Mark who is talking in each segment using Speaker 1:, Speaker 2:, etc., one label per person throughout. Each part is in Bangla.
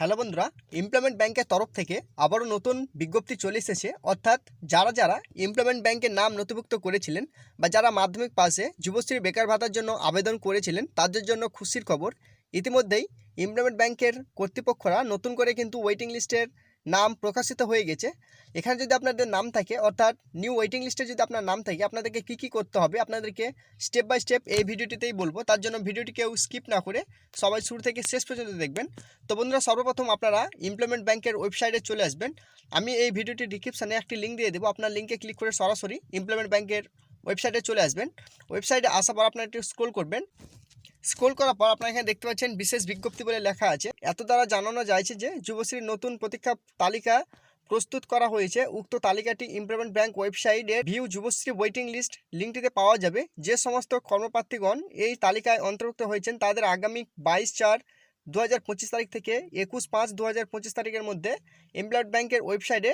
Speaker 1: হ্যালো বন্ধুরা ইমপ্লয়মেন্ট ব্যাংকের তরফ থেকে আবারও নতুন বিজ্ঞপ্তি চলে এসেছে। অর্থাৎ যারা যারা ইমপ্লয়মেন্ট ব্যাংকের নাম নথিভুক্ত করেছিলেন বা যারা মাধ্যমিক পাশে যুবশ্রী বেকার ভাতার জন্য আবেদন করেছিলেন, তাদের জন্য খুশির খবর। ইতিমধ্যেই ইমপ্লয়মেন্ট ব্যাংকের কর্তৃপক্ষরা নতুন করে কিন্তু ওয়েটিং লিস্টের নাম প্রকাশিত হয়ে গেছে। এখানে যদি আপনাদের নাম থাকে, অর্থাৎ নিউ ওয়েটিং লিস্টে যদি আপনার নাম থাকে, আপনাদেরকে কী কী করতে হবে, আপনাদেরকে স্টেপ বাই স্টেপ এই ভিডিওটিতেই বলব। তার জন্য ভিডিওটি কেউ স্কিপ না করে সবাই শুরু থেকে শেষ পর্যন্ত দেখবেন। তো বন্ধুরা, সর্বপ্রথম আপনারা ইমপ্লয়মেন্ট ব্যাংকের ওয়েবসাইটে চলে আসবেন। আমি এই ভিডিওটি ডিসক্রিপশানে একটি লিঙ্ক দিয়ে দেবো। আপনার লিঙ্কে ক্লিক করে সরাসরি ইমপ্লয়মেন্ট ব্যাংকের ওয়েবসাইটে চলে আসবেন। ওয়েবসাইটে আসার পর আপনারা একটু স্ক্রোল করবেন। স্ক্রোল করার পর আপনারা এখানে দেখতে পাচ্ছেন বিশেষ বিজ্ঞপ্তি বলে লেখা আছে। এত দ্বারা জানানো যাচ্ছে যে যুবশ্রীর নতুন প্রতীক্ষা তালিকা প্রস্তুত করা হয়েছে। উক্ত তালিকাটি ইমপ্লয়মেন্ট ব্যাংক ওয়েবসাইটে ভিউ যুবশ্রী ওয়েটিং লিস্ট লিঙ্কটিতে পাওয়া যাবে। যে সমস্ত কর্মপ্রার্থীগণ এই তালিকায় অন্তর্ভুক্ত হয়েছেন তাদের আগামী বাইশ চার দু তারিখ থেকে একুশ পাঁচ দু তারিখের মধ্যে এমপ্লয়েড ব্যাংকের ওয়েবসাইটে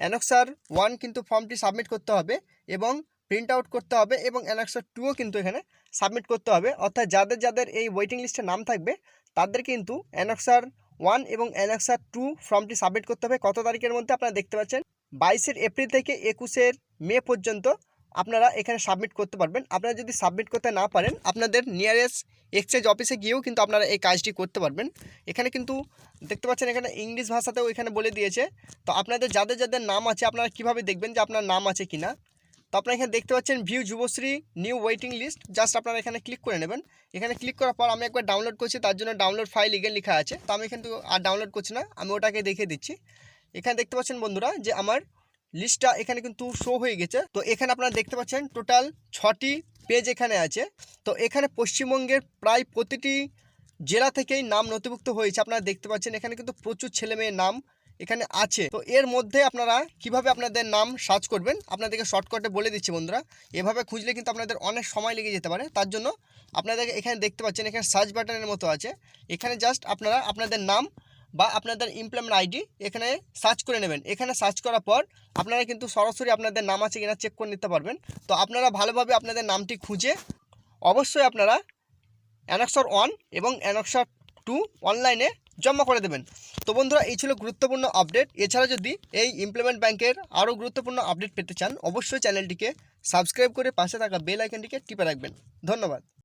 Speaker 1: অ্যানক্সার ওয়ান কিন্তু ফর্মটি সাবমিট করতে হবে এবং প্রিন্ট আউট করতে হবে এবং অ্যানক্সার টুও কিন্তু এখানে সাবমিট করতে হবে। অর্থাৎ যাদের যাদের এই ওয়েটিং লিস্টে নাম থাকবে, তাদের কিন্তু অ্যানক্সার ওয়ান এবং অ্যানক্সার টু ফর্মটি সাবমিট করতে হবে। কত তারিখের মধ্যে আপনারা দেখতে পাচ্ছেন? বাইশের এপ্রিল থেকে একুশের মে পর্যন্ত আপনারা এখানে সাবমিট করতে পারবেন। আপনারা যদি সাবমিট করতে না পারেন, আপনাদের নিয়ারেস্ট এক্সচেঞ্জ অফিসে গিয়েও কিন্তু আপনারা এই কাজটি করতে পারবেন। এখানে কিন্তু দেখতে পাচ্ছেন এখানে ইংলিশ ভাষাতেও এখানে বলে দিয়েছে। তো আপনাদের যাদের যাদের নাম আছে, আপনারা কীভাবে দেখবেন যে আপনার নাম আছে কিনা? তো আপনারা এখানে দেখতে পাচ্ছেন view Yuvasree new waiting list just আপনারা এখানে ক্লিক করে নেবেন। এখানে ক্লিক করার পর আমি একবার ডাউনলোড করছি, তার জন্য ডাউনলোড ফাইল লিগে লেখা আছে। তো আমি কিন্তু আর ডাউনলোড করছি না, আমি ওটাকে দেখিয়ে দিচ্ছি। এখানে দেখতে পাচ্ছেন বন্ধুরা যে আমার লিস্টটা এখানে কিন্তু শো হয়ে গেছে। তো এখানে আপনারা দেখতে পাচ্ছেন টোটাল ছটি পেজ এখানে আছে। তো এখানে পশ্চিমবঙ্গের প্রায় প্রতিটি জেলা থেকেই নাম নথিভুক্ত হয়েছে। আপনারা দেখতে পাচ্ছেন এখানে কিন্তু প্রচুর ছেলে মেয়ের নাম এখানে আছে। তো এর মধ্যে আপনারা কীভাবে আপনাদের নাম সার্চ করবেন, আপনাদেরকে শর্টকাটে বলে দিচ্ছি বন্ধুরা। এভাবে খুঁজলে কিন্তু আপনাদের অনেক সময় লেগে যেতে পারে। তার জন্য আপনাদেরকে এখানে দেখতে পাচ্ছেন, এখানে সার্চ বাটনের মতো আছে। এখানে জাস্ট আপনারা আপনাদের নাম বা আপনাদের ইমপ্লয়মেন্ট আইডি এখানে সার্চ করে নেবেন। এখানে সার্চ করার পর আপনারা কিন্তু সরাসরি আপনাদের নাম আছে কিনা চেক করে নিতে পারবেন। তো আপনারা ভালোভাবে আপনাদের নামটি খুঁজে অবশ্যই আপনারা অ্যানক্সর ওয়ান এবং অ্যানক্সর টু অনলাইনে জমা করে দেবেন। তো বন্ধুরা, এই ছিল গুরুত্বপূর্ণ আপডেট এছাড়া যদি এই ইমপ্লিমেন্ট ব্যাংকের আরও গুরুত্বপূর্ণ আপডেট পেতে চান, অবশ্যই চ্যানেলটিকে সাবস্ক্রাইব করে পাশে থাকা বেল আইকনটিকে টিপে রাখবেন। ধন্যবাদ।